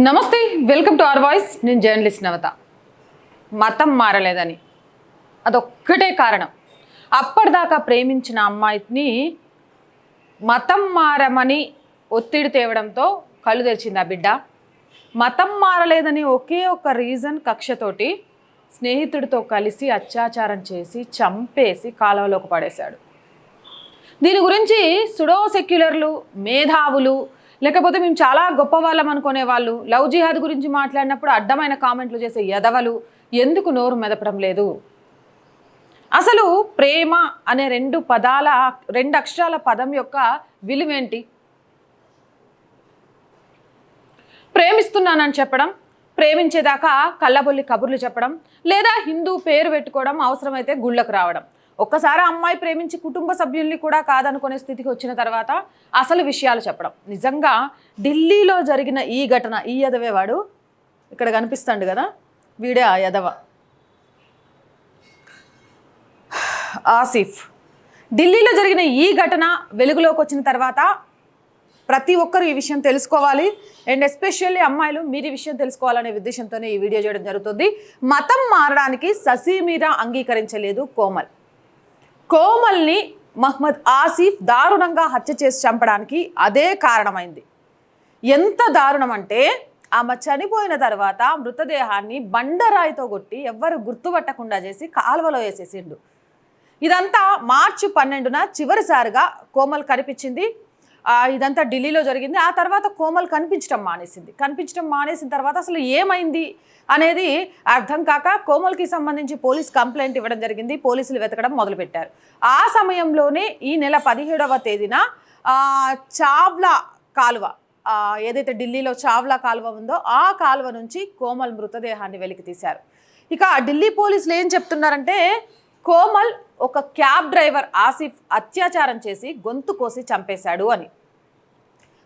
నమస్తే welcome to our voice. నేను journalist నవత. మతం మారలేదని. అదొక్కటే కారణం. అప్పటిదాకా ప్రేమించిన అమ్మాయిని మతం మారమని ఒత్తిడి తేవడంతో కళ్ళు తెరిచింది ఆ బిడ్డ. మతం మారలేదని ఒకే ఒక రీజన్ కక్షతోటి స్నేహితుడితో కలిసి అత్యాచారం చేసి చంపేసి కాలువలోకి పడేశాడు. దీని గురించి సుడో సెక్యులర్లు మేధావులు లేకపోతే మేము చాలా గొప్ప వాళ్ళం అనుకునే వాళ్ళు. లవ్ జిహాద్ గురించి మాట్లాడినప్పుడు అడ్డమైన కామెంట్లు చేసే ఎదవలు ఎందుకు నోరు మెదపడం లేదు? అసలు ప్రేమ అనే రెండు పదాల రెండు అక్షరాల పదం యొక్క విలువేంటి? ప్రేమిస్తున్నానని చెప్పడం ప్రేమించేదాకా కళ్ళబొల్లి కబుర్లు చెప్పడం లేదా హిందూ పేరు పెట్టుకోవడం అవసరమైతే గుళ్ళకు రావడం. ఒక్కసారి అమ్మాయి ప్రేమించి కుటుంబ సభ్యుల్ని కూడా కాదనుకునే స్థితికి వచ్చిన తర్వాత అసలు విషయాలు చెప్పడం. నిజంగా ఢిల్లీలో జరిగిన ఈ ఘటన ఈ యదవే వాడు ఇక్కడ కనిపిస్తాడు కదా? వీడే ఆ యదవ. ఆసిఫ్. ఢిల్లీలో జరిగిన ఈ ఘటన వెలుగులోకి వచ్చిన తర్వాత ప్రతి ఒక్కరు ఈ విషయం తెలుసుకోవాలి. అండ్ ఎస్పెషల్లీ అమ్మాయిలు మీరు ఈ విషయం తెలుసుకోవాలనే ఉద్దేశంతోనే ఈ వీడియో చేయడం జరుగుతుంది. మతం మారడానికి ససీ మీద అంగీకరించలేదు కోమల్. కోమల్ని మహ్మద్ ఆసిఫ్ దారుణంగా హత్య చేసి చంపడానికి అదే కారణమైంది. ఎంత దారుణం అంటే ఆమె చనిపోయిన తర్వాత మృతదేహాన్ని బండరాయితో కొట్టి ఎవ్వరు గుర్తుపట్టకుండా చేసి కాలువలో వేసేసిండు. ఇదంతా మార్చి పన్నెండున చివరిసారిగా కోమల్ కనిపించింది. ఇదంతా ఢిల్లీలో జరిగింది. ఆ తర్వాత కోమల్ కనిపించడం మానేసింది. కనిపించడం మానేసిన తర్వాత అసలు ఏమైంది అనేది అర్థం కాక కోమల్కి సంబంధించి పోలీస్ కంప్లైంట్ ఇవ్వడం జరిగింది. పోలీసులు వెతకడం మొదలుపెట్టారు. ఆ సమయంలోనే ఈ నెల పదిహేడవ తేదీన చావ్లా కాలువ ఏదైతే ఢిల్లీలో చావ్లా కాలువ ఉందో ఆ కాలువ నుంచి కోమల్ మృతదేహాన్ని వెలికి తీశారు. ఇక ఢిల్లీ పోలీసులు ఏం చెప్తున్నారంటే కోమల్ ఒక క్యాబ్ డ్రైవర్ ఆసిఫ్ అత్యాచారం చేసి గొంతు కోసి చంపేశాడు అని.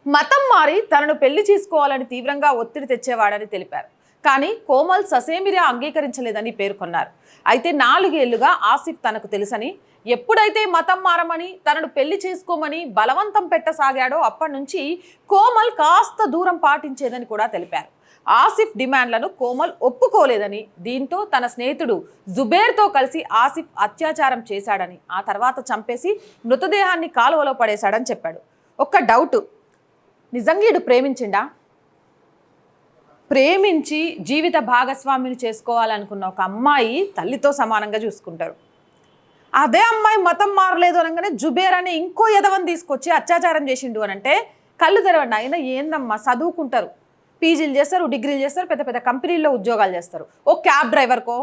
మతం మారి తనను పెళ్ళి చేసుకోవాలని తీవ్రంగా ఒత్తిడి తెచ్చేవాడని తెలిపారు. కానీ కోమల్ ససేమిరా అంగీకరించలేదని పేర్కొన్నారు. అయితే నాలుగేళ్ళుగా ఆసిఫ్ తనకు తెలుసని ఎప్పుడైతే మతం మారమని తనను పెళ్ళి చేసుకోమని బలవంతం పెట్టసాగాడో అప్పటి నుంచి కోమల్ కాస్త దూరం పాటించేదని కూడా తెలిపారు. ఆసిఫ్ డిమాండ్లను కోమల్ ఒప్పుకోలేదని దీంతో తన స్నేహితుడు జుబేర్తో కలిసి ఆసిఫ్ అత్యాచారం చేశాడని ఆ తర్వాత చంపేసి మృతదేహాన్ని కాలువలో పడేశాడని చెప్పాడు. ఒక్క డౌట్ నిజంగా ఇడు ప్రేమించిండా? ప్రేమించి జీవిత భాగస్వామిని చేసుకోవాలనుకున్న ఒక అమ్మాయి తల్లితో సమానంగా చూసుకుంటారు. అదే అమ్మాయి మతం మారలేదు అనగానే జుబేర్ అనే ఇంకో ఎదవని తీసుకొచ్చి అత్యాచారం చేసిండు అని అంటే కళ్ళు తెరవండి. అయినా ఏందమ్మా? చదువుకుంటారు. పీజీలు చేస్తారు డిగ్రీలు చేస్తారు పెద్ద పెద్ద కంపెనీల్లో ఉద్యోగాలు చేస్తారు. ఓ క్యాబ్ డ్రైవర్కో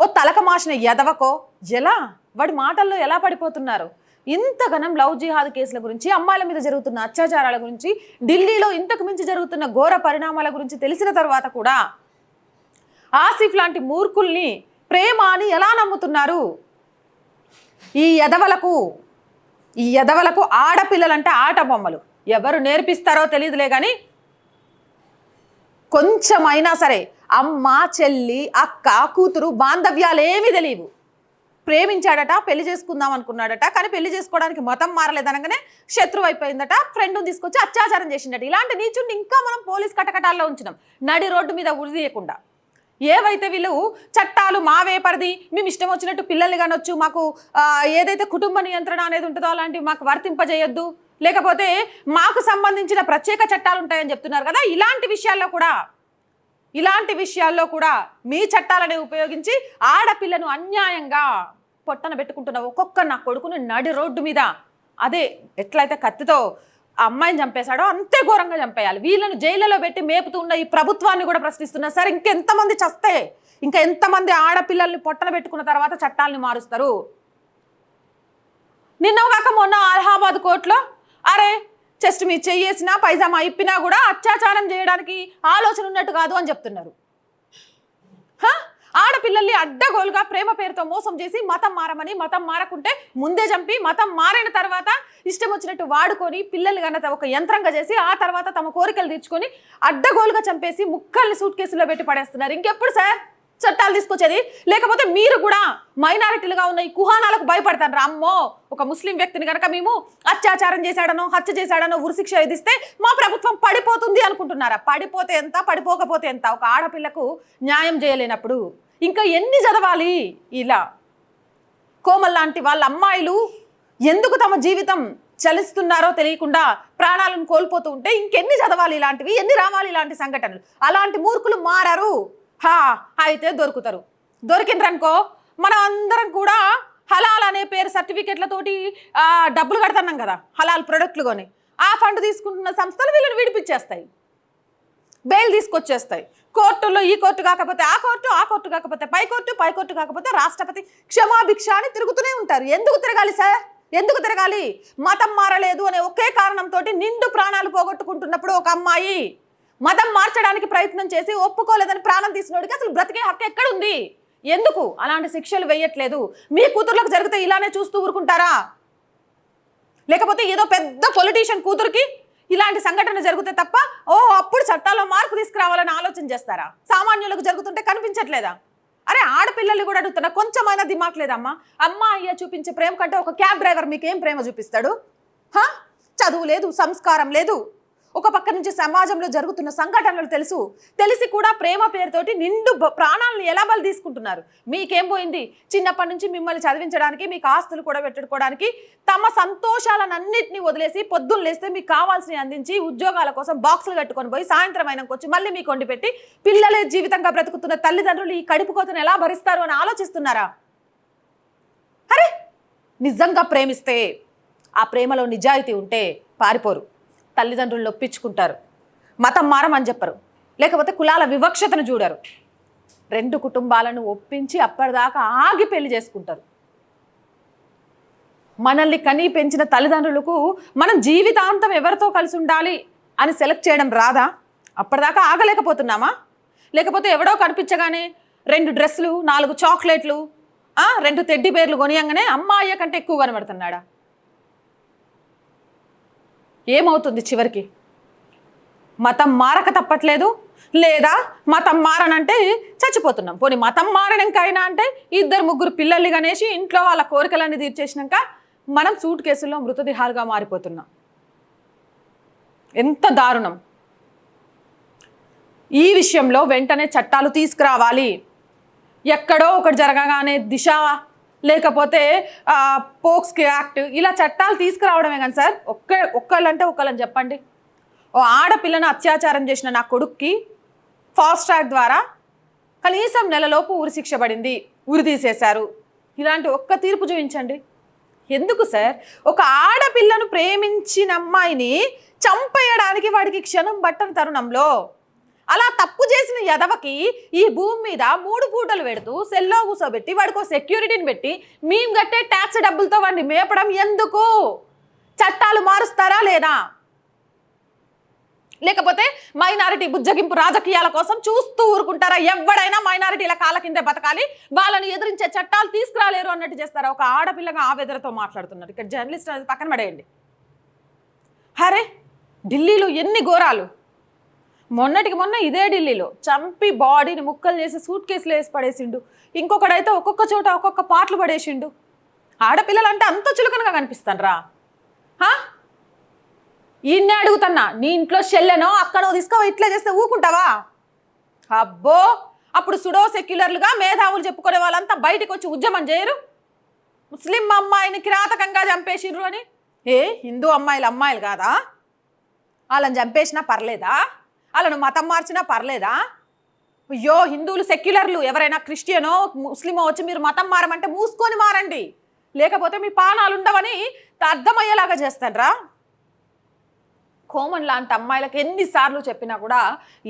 ఓ తలక మాసిన ఎదవకో ఎలా? వాడి మాటల్లో ఎలా పడిపోతున్నారు? ఇంతగనం లవ్ జిహాద్ కేసుల గురించి అమ్మాయిల మీద జరుగుతున్న అత్యాచారాల గురించి ఢిల్లీలో ఇంతకు మించి జరుగుతున్న ఘోర పరిణామాల గురించి తెలిసిన తర్వాత కూడా ఆసిఫ్ లాంటి మూర్ఖుల్ని ప్రేమ అని ఎలా నమ్ముతున్నారు? ఈ ఎదవలకు ఈ ఎదవలకు ఆడపిల్లలంటే ఆట బొమ్మలు. ఎవరు నేర్పిస్తారో తెలియదులే కానీ కొంచెమైనా సరే అమ్మ చెల్లి అక్క కూతురు బాంధవ్యాలు ఏమీ తెలియవు. ప్రేమించాడట పెళ్ళి చేసుకుందాం అనుకున్నాడట కానీ పెళ్ళి చేసుకోవడానికి మతం మారలేదనగానే శత్రువు అయిపోయిందట ఫ్రెండ్ని తీసుకొచ్చి అత్యాచారం చేసిండట ఇలాంటి నీచుడిని ఇంకా మనం పోలీస్ కటకటాల్లో ఉంచినాం. నడి రోడ్డు మీద ఉరిదీయకుండా ఏవైతే వీళ్ళు చట్టాలు మావే పరిధి మేము ఇష్టం వచ్చినట్టు పిల్లల్ని కానొచ్చు మాకు ఏదైతే కుటుంబ నియంత్రణ అనేది ఉంటుందో అలాంటివి మాకు వర్తింపజేయొద్దు లేకపోతే మాకు సంబంధించిన ప్రత్యేక చట్టాలు ఉంటాయని చెప్తున్నారు కదా ఇలాంటి విషయాల్లో కూడా ఇలాంటి విషయాల్లో కూడా మీ చట్టాలని ఉపయోగించి ఆడపిల్లను అన్యాయంగా పొట్టన పెట్టుకుంటున్న ఒక్కొక్క నా కొడుకుని నడి రోడ్డు మీద. అదే ఎట్లయితే కత్తితో ఆ అమ్మాయిని చంపేశాడో అంతే ఘోరంగా చంపేయాలి. వీళ్ళను జైలులో పెట్టి మేపుతున్న ఈ ప్రభుత్వాన్ని కూడా ప్రశ్నిస్తున్నా. సరే ఇంకెంతమంది చస్తే? ఇంకా ఎంతమంది ఆడపిల్లల్ని పొట్టన పెట్టుకున్న తర్వాత చట్టాలని మారుస్తారు? నిన్న కాక మొన్న అలహాబాద్ కోర్టులో అరే చెస్ట్ మీ చెయ్యేసినా పైజామా ఇప్పినా కూడా అత్యాచారం చేయడానికి ఆలోచన ఉన్నట్టు కాదు అని చెప్తున్నారు. ఆడపిల్లల్ని అడ్డగోలుగా ప్రేమ పేరుతో మోసం చేసి మతం మారమని మతం మారకుంటే ముందే చంపి మతం మారిన తర్వాత ఇష్టం వచ్చినట్టు వాడుకొని పిల్లల్ని కన్నా ఒక యంత్రంగా చేసి ఆ తర్వాత తమ కోరికలు తీర్చుకొని అడ్డగోలుగా చంపేసి ముక్కల్ని సూట్ కేసులో పెట్టి పడేస్తున్నారు. ఇంకెప్పుడు సార్ చట్టాలు తీసుకొచ్చేది? లేకపోతే మీరు కూడా మైనారిటీలుగా ఉన్న ఈ కుహానాలకు భయపడతారు అమ్మో! ఒక ముస్లిం వ్యక్తిని కనుక మేము అత్యాచారం చేశాడనో హత్య చేశాడనో ఉరిశిక్ష విధిస్తే మా ప్రభుత్వం పడిపోతుంది అనుకుంటున్నారా? పడిపోతే ఎంత? పడిపోకపోతే ఎంత? ఒక ఆడపిల్లకు న్యాయం చేయలేనప్పుడు ఇంకా ఎన్ని చదవాలి? ఇలా. కోమల్ లాంటి వాళ్ళ అమ్మాయిలు ఎందుకు తమ జీవితం చలిస్తున్నారో తెలియకుండా ప్రాణాలను కోల్పోతూ ఉంటే ఇంకెన్ని చదవాలి ఇలాంటివి? ఎన్ని రావాలి ఇలాంటి సంఘటనలు? అలాంటి మూర్ఖులు మారారు. హా అయితే దొరుకుతారు. దొరికిండ్రనుకో మనం అందరం కూడా హలాల్ అనే పేరు సర్టిఫికెట్లతోటి డబ్బులు కడుతున్నాం కదా హలాల్ ప్రొడక్ట్లు కొని ఆ ఫండ్ తీసుకుంటున్న సంస్థలు వీళ్ళని విడిపించేస్తాయి. బెయిల్ తీసుకొచ్చేస్తాయి. కోర్టులో ఈ కోర్టు కాకపోతే ఆ కోర్టు ఆ కోర్టు కాకపోతే పై కోర్టు పై కోర్టు కాకపోతే రాష్ట్రపతి క్షమాభిక్ష అని తిరుగుతూనే ఉంటారు. ఎందుకు తిరగాలి సార్? ఎందుకు తిరగాలి? మతం మారలేదు అనే ఒకే కారణంతో నిండు ప్రాణాలు పోగొట్టుకుంటున్నప్పుడు ఒక అమ్మాయి మతం మార్చడానికి ప్రయత్నం చేసి ఒప్పుకోలేదని ప్రాణం తీసినోడికి అసలు బ్రతికే హక్కు ఎక్కడుంది? ఎందుకు అలాంటి శిక్షలు వేయట్లేదు? మీ కూతుర్లకు జరిగితే ఇలానే చూస్తూ ఊరుకుంటారా? లేకపోతే ఏదో పెద్ద పొలిటీషియన్ కూతురికి ఇలాంటి సంఘటన జరిగితే తప్ప ఓ అప్పుడు చట్టాల్లో మార్పు తీసుకురావాలని ఆలోచన చేస్తారా? సామాన్యులకు జరుగుతుంటే కనిపించట్లేదా? అరే ఆడపిల్లలు కూడా అడుగుతున్నా కొంచెమైనా దిమాక్ లేదమ్మా. అమ్మ అయ్య చూపించే ప్రేమ కంటే ఒక క్యాబ్ డ్రైవర్ మీకు ప్రేమ చూపిస్తాడు? హా? చదువు లేదు సంస్కారం లేదు. ఒక పక్క నుంచి సమాజంలో జరుగుతున్న సంఘటనలు తెలుసు. తెలిసి కూడా ప్రేమ పేరుతోటి నిండు ప్రాణాలను ఎలా బలి తీసుకుంటున్నారు? మీకేం పోయింది? చిన్నప్పటి నుంచి మిమ్మల్ని చదివించడానికి మీకు ఆస్తులు కూడా పెట్టుకోవడానికి తమ సంతోషాలన్నింటినీ వదిలేసి పొద్దున్న లేస్తే మీకు కావాల్సినవి అందించి ఉద్యోగాల కోసం బాక్సులు కట్టుకొని పోయి సాయంత్రం అయినాక వచ్చి మళ్ళీ మీకు వండి పెట్టి పిల్లలే జీవితంగా బ్రతుకుతున్న తల్లిదండ్రులు ఈ కడుపు కోతను ఎలా భరిస్తారు అని ఆలోచిస్తున్నారా? అరే! నిజంగా ప్రేమిస్తే ఆ ప్రేమలో నిజాయితీ ఉంటే పారిపోరు. తల్లిదండ్రులు నొప్పించుకుంటారు. మతం మారమని చెప్పరు. లేకపోతే కులాల వివక్షతను చూడరు. రెండు కుటుంబాలను ఒప్పించి అప్పటిదాకా ఆగి పెళ్ళి చేసుకుంటారు. మనల్ని కనీ పెంచిన తల్లిదండ్రులకు మనం జీవితాంతం ఎవరితో కలిసి ఉండాలి అని సెలెక్ట్ చేయడం రాదా? అప్పటిదాకా ఆగలేకపోతున్నామా? లేకపోతే ఎవడో కనిపించగానే రెండు డ్రెస్సులు నాలుగు చాక్లెట్లు రెండు తెడ్డి పేర్లు కొనియంగానే అమ్మాయి కంటే ఎక్కువ కనబడుతున్నాడా? ఏమవుతుంది చివరికి? మతం మారక తప్పట్లేదు. లేదా మతం మారనంటే చచ్చిపోతున్నాం. పోనీ మతం మారడంకైనా అంటే ఇద్దరు ముగ్గురు పిల్లల్ని కనేసి ఇంట్లో వాళ్ళ కోరికలన్నీ తీర్చేసినాక మనం సూట్ కేసుల్లో మృతదేహాలుగా మారిపోతున్నాం. ఎంత దారుణం. ఈ విషయంలో వెంటనే చట్టాలు తీసుకురావాలి. ఎక్కడో ఒకటి జరగగానే దిశ లేకపోతే ఆ, పోక్స్కి యాక్ట్ ఇలా చట్టాలు తీసుకురావడమే కానీ సార్ ఒక్క ఒక్కళ్ళంటే ఒక్కళ్ళని చెప్పండి. ఓ ఆడపిల్లను అత్యాచారం చేసిన నా కొడుక్కి ఫాస్ట్ ట్రాక్ ద్వారా కనీసం నెలలోపు ఉరి శిక్ష పడింది ఉరి తీసేశారు. ఇలాంటి ఒక్క తీర్పు చూపించండి. ఎందుకు సార్? ఒక ఆడపిల్లను ప్రేమించిన అమ్మాయిని చంపేయడానికి వాడికి క్షణం పట్టని తరుణంలో అలా తప్పు చేసిన యదవకి ఈ భూమి మీద మూడు పూటలు పెడుతూ సెల్లో కూర్చోబెట్టి వాడికి సెక్యూరిటీని పెట్టి మేము కట్టే ట్యాక్స్ డబ్బులతో వాడిని మేపడం ఎందుకు? చట్టాలు మారుస్తారా లేదా? లేకపోతే మైనారిటీ బుజ్జగింపు రాజకీయాల కోసం చూస్తూ ఊరుకుంటారా? ఎవడైనా మైనారిటీల కాళ్ళ కిందే బతకాలి వాళ్ళని ఎదిరించే చట్టాలు తీసుకురాలేరు అన్నట్టు చేస్తారా? ఒక ఆడపిల్లగా ఆవేదనతో మాట్లాడుతున్నారు. ఇక్కడ జర్నలిస్ట్ అనేది పక్కన పడేయండి. హరే ఢిల్లీలో ఎన్ని ఘోరాలు? మొన్నటికి మొన్న ఇదే ఢిల్లీలో చంపి బాడీని ముక్కలు చేసి సూట్ కేసులో వేసి పడేసిండు. ఇంకొకడైతే ఒక్కొక్క చోట ఒక్కొక్క పాటలు పడేసిండు. ఆడపిల్లలు అంటే అంత చులకనగా కనిపిస్తానరా. ఈయన్నే అడుగుతున్నా నీ ఇంట్లో చెల్లెనో అక్కడో తీసుకో ఇట్లా చేస్తే ఊకుంటావా? అబ్బో! అప్పుడు సుడో సెక్యులర్లుగా మేధావులు చెప్పుకునే వాళ్ళంతా బయటికి వచ్చి ఉద్యమం చేయరు. ముస్లిం అమ్మాయిని కిరాతకంగా చంపేసిర్రు అని. ఏ హిందూ అమ్మాయిలు అమ్మాయిలు కాదా? వాళ్ళని చంపేసినా పర్లేదా? వాళ్ళను మతం మార్చినా పర్లేదా? అయ్యో హిందువులు సెక్యులర్లు ఎవరైనా క్రిస్టియనో ముస్లిమో వచ్చి మీరు మతం మారమంటే మూసుకొని మారండి. లేకపోతే మీ పానాలు ఉండవని అర్థమయ్యేలాగా చేస్తాడ్రా కోమన్ లాంటి అమ్మాయిలకు ఎన్నిసార్లు చెప్పినా కూడా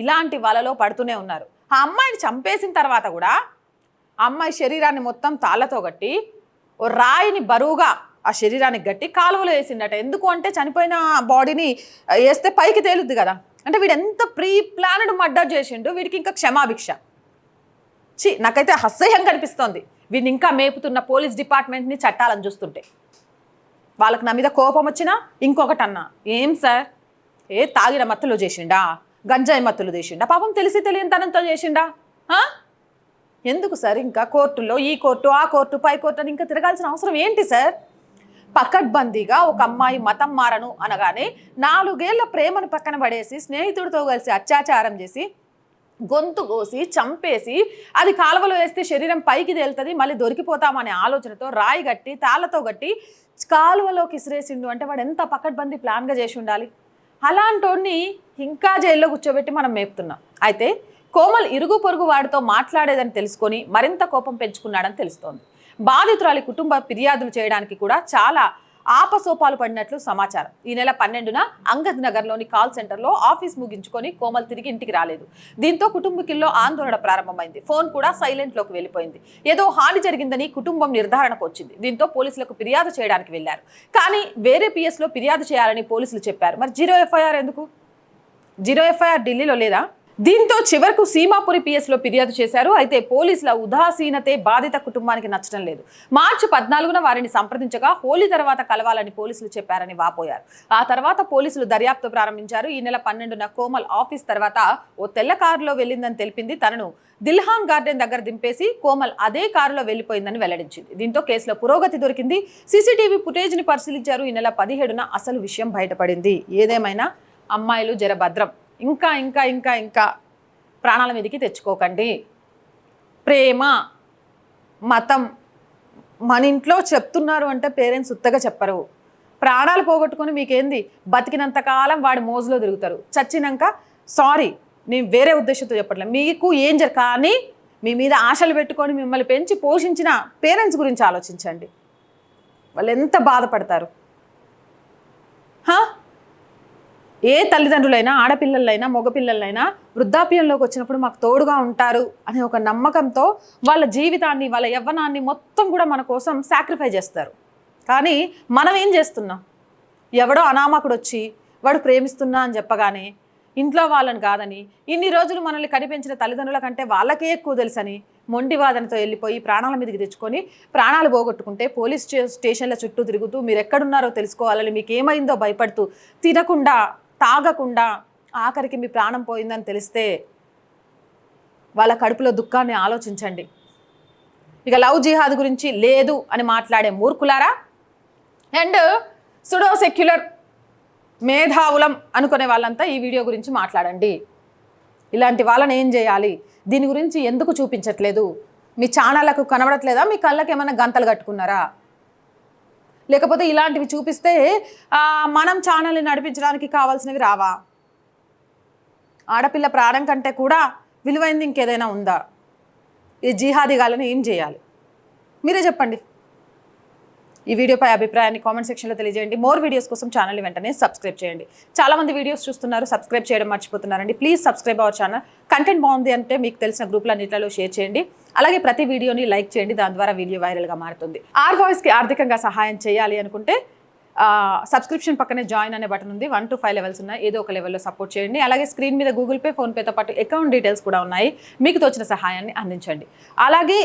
ఇలాంటి వలలో పడుతూనే ఉన్నారు. ఆ అమ్మాయిని చంపేసిన తర్వాత కూడా ఆ అమ్మాయి శరీరాన్ని మొత్తం తాళ్ళతో కట్టి ఓ రాయిని బరువుగా ఆ శరీరానికి గట్టి కాలువలో వేసిండట ఎందుకు అంటే చనిపోయిన బాడీని వేస్తే పైకి తేలుద్ది కదా. అంటే వీడు ఎంత ప్రీ ప్లాన్డ్ మర్డర్ చేసిండు వీడికి ఇంకా క్షమాభిక్ష. చి నాకైతే అసహ్యం కనిపిస్తోంది. వీడిని ఇంకా మేపుతున్న పోలీస్ డిపార్ట్మెంట్ని చట్టాలని చూస్తుంటే. వాళ్ళకి నా మీద కోపం వచ్చినా ఇంకొకటి అన్నా ఏం సార్? ఏ తాగిన మత్తులో చేసిండా? గంజాయి మత్తులు చేసిండా? పాపం తెలిసి తెలియని తనంతో చేసిండా ఎందుకు సార్? ఇంకా కోర్టులో ఈ కోర్టు ఆ కోర్టు పై కోర్టు అని ఇంకా తిరగాల్సిన అవసరం ఏంటి సార్? పకడ్బందీగా ఒక అమ్మాయి మతం మారను అనగానే నాలుగేళ్ళ ప్రేమను పక్కన పడేసి స్నేహితుడితో కలిసి అత్యాచారం చేసి గొంతు కోసి చంపేసి అది కాలువలో వేస్తే శరీరం పైకి తేలుతుంది మళ్ళీ దొరికిపోతామనే ఆలోచనతో రాయి గట్టి తాళ్ళతో గట్టి కాలువలోకి ఇసిరేసిండు. అంటే వాడు ఎంత పకడ్బందీ ప్లాన్గా చేసి ఉండాలి? అలాంటోడిని ఇంకా జైల్లో కూర్చోబెట్టి మనం మేపుతున్నాం. అయితే కోమల్ ఇరుగు పొరుగు వాడితో మాట్లాడేదని తెలుసుకొని మరింత కోపం పెంచుకున్నాడని తెలుస్తోంది. బాధితురాలి కుటుంబ ఫిర్యాదులు చేయడానికి కూడా చాలా ఆపసోపాలు పడినట్లు సమాచారం. ఈ నెల పన్నెండున అంగద్ నగర్లోని కాల్ సెంటర్లో ఆఫీస్ ముగించుకొని కోమల్ తిరిగి ఇంటికి రాలేదు. దీంతో కుటుంబీకుల్లో ఆందోళన ప్రారంభమైంది. ఫోన్ కూడా సైలెంట్లోకి వెళ్ళిపోయింది. ఏదో హాని జరిగిందని కుటుంబం నిర్ధారణకు వచ్చింది. దీంతో పోలీసులకు ఫిర్యాదు చేయడానికి వెళ్ళారు కానీ వేరే పిఎస్లో ఫిర్యాదు చేయాలని పోలీసులు చెప్పారు. మరి జీరో ఎఫ్ఐఆర్ ఎందుకు? జీరో ఎఫ్ఐఆర్ ఢిల్లీలో లేదా? దీంతో చివరకు సీమాపురి పిఎస్లో ఫిర్యాదు చేశారు. అయితే పోలీసుల ఉదాసీనతే బాధిత కుటుంబానికి నచ్చడం లేదు. మార్చి పద్నాలుగున వారిని సంప్రదించగా హోలీ తర్వాత కలవాలని పోలీసులు చెప్పారని వాపోయారు. ఆ తర్వాత పోలీసులు దర్యాప్తు ప్రారంభించారు. ఈ నెల పన్నెండున కోమల్ ఆఫీస్ తర్వాత ఓ తెల్ల కారులో వెళ్ళిందని తెలిపింది. తనను దిల్హాన్ గార్డెన్ దగ్గర దింపేసి కోమల్ అదే కారులో వెళ్ళిపోయిందని వెల్లడించింది. దీంతో కేసులో పురోగతి దొరికింది. సీసీటీవీ ఫుటేజ్ని పరిశీలించారు. ఈ నెల పదిహేడున అసలు విషయం బయటపడింది. ఏదేమైనా అమ్మాయిలు జర భద్రం. ఇంకా ఇంకా ఇంకా ఇంకా ప్రాణాల మీదకి తెచ్చుకోకండి. ప్రేమ మతం మన ఇంట్లో చెప్తున్నారు అంటే పేరెంట్స్ ఉత్తగా చెప్పరు. ప్రాణాలు పోగొట్టుకొని మీకేంది? బతికినంత కాలం వాడి మోజులో తిరుగుతారు. చచ్చినాక సారీ నేను వేరే ఉద్దేశంతో చెప్పట్లేదు మీకు ఏం జర కానీ మీ మీద ఆశలు పెట్టుకొని మిమ్మల్ని పెంచి పోషించిన పేరెంట్స్ గురించి ఆలోచించండి. వాళ్ళు ఎంత బాధపడతారు? హా? ఏ తల్లిదండ్రులైనా ఆడపిల్లలైనా మగపిల్లలైనా వృద్ధాప్యంలోకి వచ్చినప్పుడు మాకు తోడుగా ఉంటారు అనే ఒక నమ్మకంతో వాళ్ళ జీవితాన్ని వాళ్ళ యవ్వనాన్ని మొత్తం కూడా మన కోసం సాక్రిఫై చేస్తారు. కానీ మనం ఏం చేస్తున్నాం? ఎవడో అనామకుడు వచ్చి వాడు ప్రేమిస్తున్నా అని చెప్పగానే ఇంట్లో వాళ్ళని కాదని ఇన్ని రోజులు మనల్ని కనిపించిన తల్లిదండ్రుల కంటే వాళ్ళకే ఎక్కువ తెలుసని మొండి వాదనతో వెళ్ళిపోయి ప్రాణాల మీదకి తెచ్చుకొని ప్రాణాలు పోగొట్టుకుంటే పోలీస్ స్టే- స్టేషన్ల చుట్టూ తిరుగుతూ మీరు ఎక్కడున్నారో తెలుసుకోవాలని మీకు ఏమైందో భయపడుతూ తినకుండా తాగకుండా ఆఖరికి మీ ప్రాణం పోయిందని తెలిస్తే వాళ్ళ కడుపులో దుఃఖాన్ని ఆలోచించండి. ఇక లవ్ జిహాద్ గురించి లేదు అని మాట్లాడే మూర్ఖులారా? అండ్ సుడో సెక్యులర్ మేధావులం అనుకునే వాళ్ళంతా ఈ వీడియో గురించి మాట్లాడండి. ఇలాంటి వాళ్ళని ఏం చేయాలి? దీని గురించి ఎందుకు చూపించట్లేదు? మీ ఛానళ్ళకు కనబడట్లేదా? మీ కళ్ళకి ఏమైనా గంతలు కట్టుకున్నారా? లేకపోతే ఇలాంటివి చూపిస్తే మనం ఛానల్ని నడిపించడానికి కావాల్సినవి రావా? ఆడపిల్ల ప్రాణం కంటే కూడా విలువైంది ఇంకేదైనా ఉందా? ఈ జిహాదీగాలను ఏం చేయాలి? మీరే చెప్పండి. ఈ వీడియోపై అభిప్రాయాన్ని కామెంట్ సెక్షన్లో తెలియజేయండి. మోర్ వీడియోస్ కోసం ఛానల్ వెంటనే సబ్స్క్రైబ్ చేయండి. చాలా మంది వీడియోస్ చూస్తున్నారు సబ్స్క్రైబ్ చేయడం మర్చిపోతున్నారండి. Please subscribe our channel content బాగుంది అంటే మీకు తెలిసిన గ్రూప్లన్నింటిలో షేర్ చేయండి. అలాగే ప్రతి వీడియోని లైక్ చేయండి. దాని ద్వారా వీడియో వైరల్గా మారుతుంది. ఆర్ వాయిస్కి ఆర్థికంగా సహాయం చేయాలి అనుకుంటే సబ్స్క్రిప్షన్ పక్కనే జాయిన్ అనే బటన్ ఉంది. వన్ టు ఫైవ్ లెవెల్స్ ఉన్నాయి. ఏదో ఒక లెవెల్లో సపోర్ట్ చేయండి. అలాగే స్క్రీన్ మీద గూగుల్ పే ఫోన్పేతో పాటు అకౌంట్ డీటెయిల్స్ కూడా ఉన్నాయి. మీకు తోచిన సహాయాన్ని అందించండి. అలాగే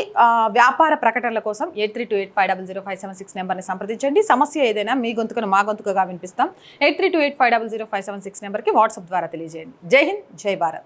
వ్యాపార ప్రకటనల కోసం eight three two eight five double zero five seven six నెంబర్ని సంప్రదించండి. సమస్య ఏదైనా మీ గొంతుకను మా గొంతుకగా వినిపిస్తాం. Eight three two eight five double zero five seven six నెంబర్కి వాట్సాప్ ద్వారా తెలియజేయండి. జై హింద్ జై భారత్.